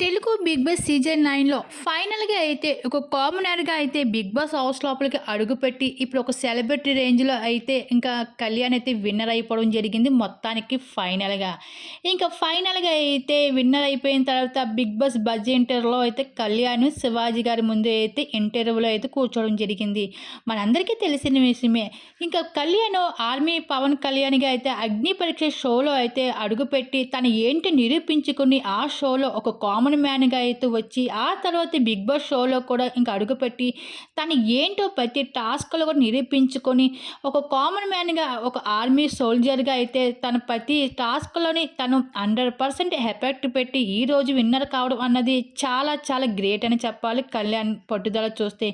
Telugu big boss season నైన్లో ఫైనల్గా అయితే ఒక కామనర్గా అయితే బిగ్ బాస్ హౌస్ లోపలికి అడుగుపెట్టి ఇప్పుడు ఒక సెలబ్రిటీ రేంజ్లో అయితే ఇంకా కళ్యాణ్ అయితే విన్నర్ అయిపోవడం జరిగింది మొత్తానికి ఫైనల్గా. ఇంకా ఫైనల్గా అయితే విన్నర్ అయిపోయిన తర్వాత బిగ్ బాస్ బజ్ ఇంటర్లో అయితే కళ్యాణ్ శివాజీ గారి ముందు అయితే ఇంటర్వ్యూలో అయితే కూర్చోవడం జరిగింది. మనందరికీ తెలిసిన విషయమే ఇంకా కళ్యాణ్ ఆర్మీ పవన్ కళ్యాణ్గా అయితే అగ్ని పరీక్ష షోలో అయితే అడుగుపెట్టి తను ఏంటి నిరూపించుకుని ఆ షోలో ఒక కామన్ కామన్ మ్యాన్గా అయితే వచ్చి ఆ తర్వాత బిగ్ బాస్ షోలో కూడా ఇంకా అడుగుపెట్టి తను ఏంటో ప్రతి టాస్క్లో కూడా నిరూపించుకొని ఒక కామన్ మ్యాన్గా ఒక ఆర్మీ సోల్జర్గా అయితే తన ప్రతి టాస్క్లోని తను హండ్రెడ్ పర్సెంట్ ఎఫెక్ట్ పెట్టి ఈరోజు విన్నర్ కావడం అన్నది చాలా చాలా గ్రేట్ అని చెప్పాలి కళ్యాణ్ పట్టుదల చూస్తే.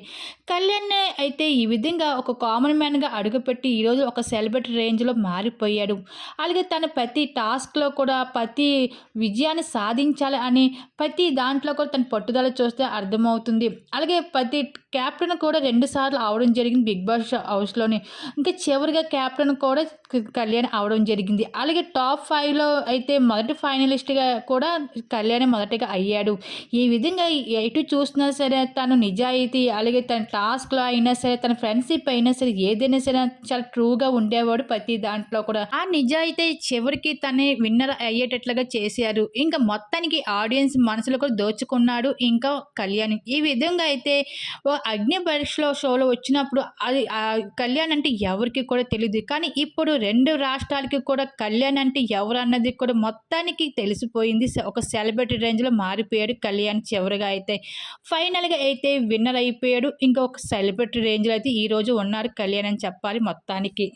కళ్యాణ్ అయితే ఈ విధంగా ఒక కామన్ మ్యాన్గా అడుగుపెట్టి ఈరోజు ఒక సెలబ్రిటీ రేంజ్లో మారిపోయాడు. అలాగే తన ప్రతి టాస్క్లో కూడా ప్రతి విజయాన్ని సాధించాలి అని ప్రతి దాంట్లో కూడా తన పట్టుదల చూస్తే అర్థమవుతుంది. అలాగే ప్రతి క్యాప్టెన్ కూడా రెండుసార్లు అవడం జరిగింది బిగ్ బాస్ హౌస్లోని. ఇంకా చివరిగా క్యాప్టెన్ కూడా కళ్యాణ్ అవడం జరిగింది. అలాగే టాప్ ఫైవ్లో అయితే మొదటి ఫైనలిస్ట్గా కూడా కళ్యాణ్ మొదటిగా అయ్యాడు. ఈ విధంగా ఎటు చూసినా సరే తను నిజాయితీ అలాగే తన టాస్క్లో అయినా సరే తన ఫ్రెండ్షిప్ అయినా సరే ఏదైనా సరే చాలా ట్రూగా ఉండేవాడు ప్రతి దాంట్లో కూడా. ఆ నిజాయితీ చివరికి తనే విన్నర్ అయ్యేటట్లుగా చేశారు. ఇంకా మొత్తానికి ఆడియన్స్ మనసులో కూడా దోచుకున్నాడు ఇంకా కళ్యాణ్. ఈ విధంగా అయితే అగ్ని పరీక్షలో షోలో వచ్చినప్పుడు అది కళ్యాణ్ అంటే ఎవరికి కూడా తెలియదు కానీ ఇప్పుడు రెండు రాష్ట్రాలకి కూడా కళ్యాణ్ అంటే ఎవరు అన్నది కూడా మొత్తానికి తెలిసిపోయింది. ఒక సెలబ్రిటీ రేంజ్లో మారిపోయాడు కళ్యాణ్ చివరిగా అయితే. ఫైనల్గా అయితే విన్నర్ అయిపోయాడు. ఇంకా ఒక సెలబ్రిటీ రేంజ్లో అయితే ఈరోజు ఉన్నారు కళ్యాణ్ అని చెప్పాలి మొత్తానికి.